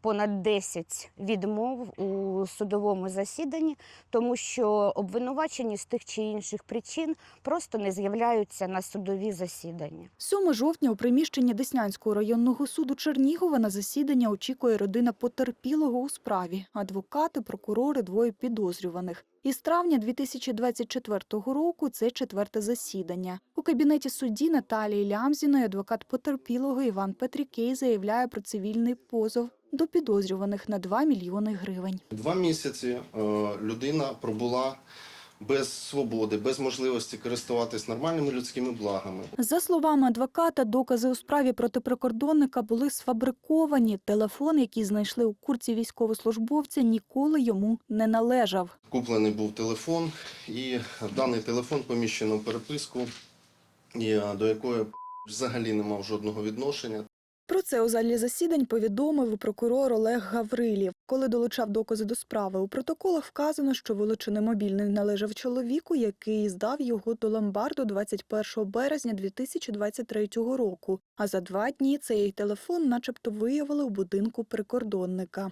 понад 10 відмов у судовому засіданні, тому що обвинувачені з тих чи інших причин просто не з'являються на судові засідання. 7 жовтня у приміщенні Деснянського районного суду Чернігова на засідання очікує родина потерпілого у справі, адвокати, прокурори, двоє підозрюваних. Із травня 2024 року це четверте засідання. У кабінеті судді Наталії Лямзіної адвокат потерпілого Іван Петрікей заявляє про цивільний позов до підозрюваних на 2 мільйони гривень. Два місяці е, людина пробула без свободи, без можливості користуватись нормальними людськими благами. За словами адвоката, докази у справі проти прикордонника були сфабриковані. Телефон, який знайшли у курці військовослужбовця, ніколи йому не належав. Куплений був телефон, і даний телефон поміщено в переписку, е, до якої взагалі не мав жодного відношення. Про це у залі засідань повідомив прокурор Олег Гаврилів. Коли долучав докази до справи, у протоколах вказано, що вилучений мобільний належав чоловіку, який здав його до ломбарду 21 березня 2023 року. А за два дні цей телефон, начебто, виявили у будинку прикордонника.